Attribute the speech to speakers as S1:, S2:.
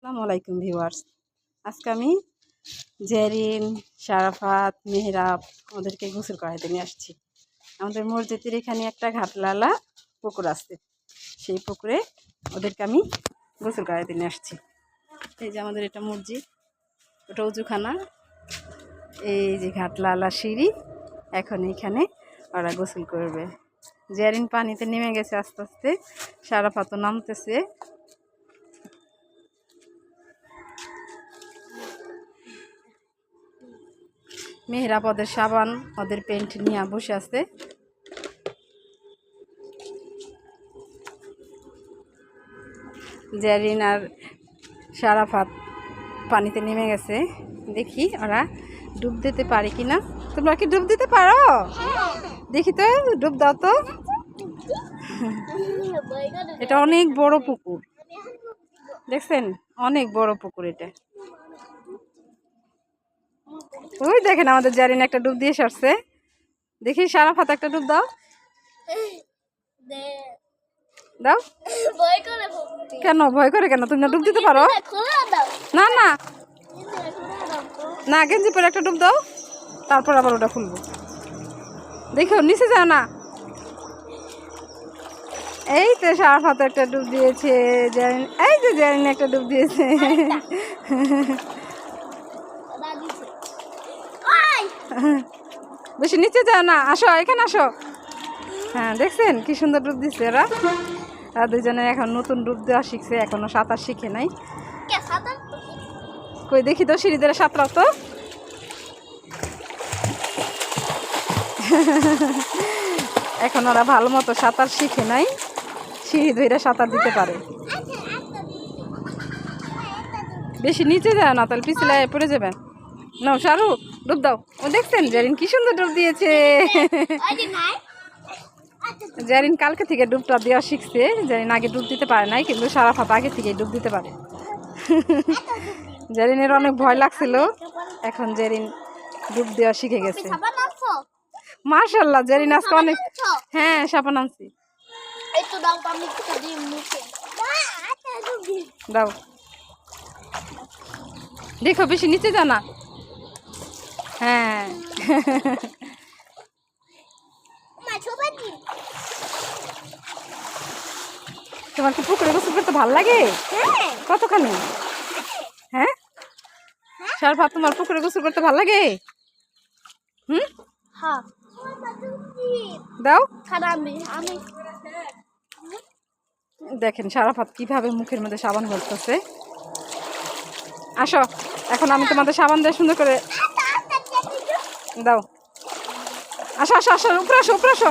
S1: আসসালামু আলাইকুম ভিউয়ার্স। আজকে আমি জেরিন, শারাফাত, মেহরাব ওদেরকে গোসল করাইতে নিয়ে আসছি। আমাদের মসজিদের এখানে একটা ঘাটলালা পুকুর আছে। সেই পুকুরে ওদেরকে আমি গোসল করাইতে নিয়ে আসছি। এই যে আমাদের এটা মসজিদ, ওটা উজুখানা। এই যে ঘাটলালা সিঁড়ি, এখন এখানে ওরা গোসল করবে। জেরিন পানিতে নেমে গেছে আস্তে আস্তে, শারাফাতও নামতেছে। মেহরাব ওদের সাবান ওদের পেন্ট নিয়ে বসে আছে। জেরিন আর সারাফাত পানিতে নেমে গেছে। দেখি ওরা ডুব দিতে পারে কি না তোমরা কি ডুব দিতে পারো? দেখি তো, ডুব দাও তো। এটা অনেক বড় পুকুর। দেখছেন? অনেক বড় পুকুর এটা। ওই দেখেন আমাদের জারিন একটা ডুব দিয়ে সরছে। দেখি সারা ফাতা একটা ডুব দাও। দাও।
S2: ভয় করে
S1: কেন? ভয় করে কেন? তুমি না ডুব দিতে পারো? না না। না গেঞ্জি পরে একটা ডুব দাও। তারপর আবার ওটা খুলবো। দেখো নিচে যাও না। এই তো সারা ফাতা একটা ডুব দিয়েছে জারিন। এই যে জারিন একটা ডুব দিয়েছে। বেশি নিচে যাও না আসো এখানে আসো। হ্যাঁ দেখছেন কি সুন্দর ডুব দিচ্ছে ওরা আর দুজনে এখন নতুন ডুব দেওয়া শিখছে এখনও সাঁতার শিখে নাই। কই দেখি তো সিঁড়ি ধরে সাঁতরাও তো। এখন ওরা ভালো মতো সাঁতার শিখে নাই সিঁড়ি ধরে সাঁতার দিতে পারে। বেশি নিচে যায় না তাহলে পিছলে পড়ে যাবেন। নাও সারু ডুব দাও। ও, দেখছেন? জারিন কি সুন্দর ডুব দিয়েছে। জারিন কালকে থেকে ডুবটা দেওয়া শিখছে। জারিন আগে ডুব দিতে পারে নাই, কিন্তু সারাফাত আগে থেকে ডুব দিতে পারে। জারিনের অনেক ভয় লাগছিল। এখন জারিন ডুব দেওয়া শিখে গেছে। মার্শাল্লাহ জারিন আজকে অনেক হ্যাঁ
S2: এই তো দাও।
S1: দেখো, বেশি নিচে যা না। হ্যাঁ। তোমার কি পুকুরে গোসল করতে ভালো লাগে?
S2: হ্যাঁ।
S1: কতখানি? হ্যাঁ? সারফা তোমার পুকুরে গোসল করতে ভালো লাগে? হুম?
S2: হ্যাঁ
S1: দাও। দেখেন সারাফাত কীভাবে মুখের মধ্যে সাবান ভরতেছে আসো এখন আমি তোমাদের সাবান দিয়ে সুন্দর করে দাও। আসো আসো আসো উপরে আসো উপরে আসো।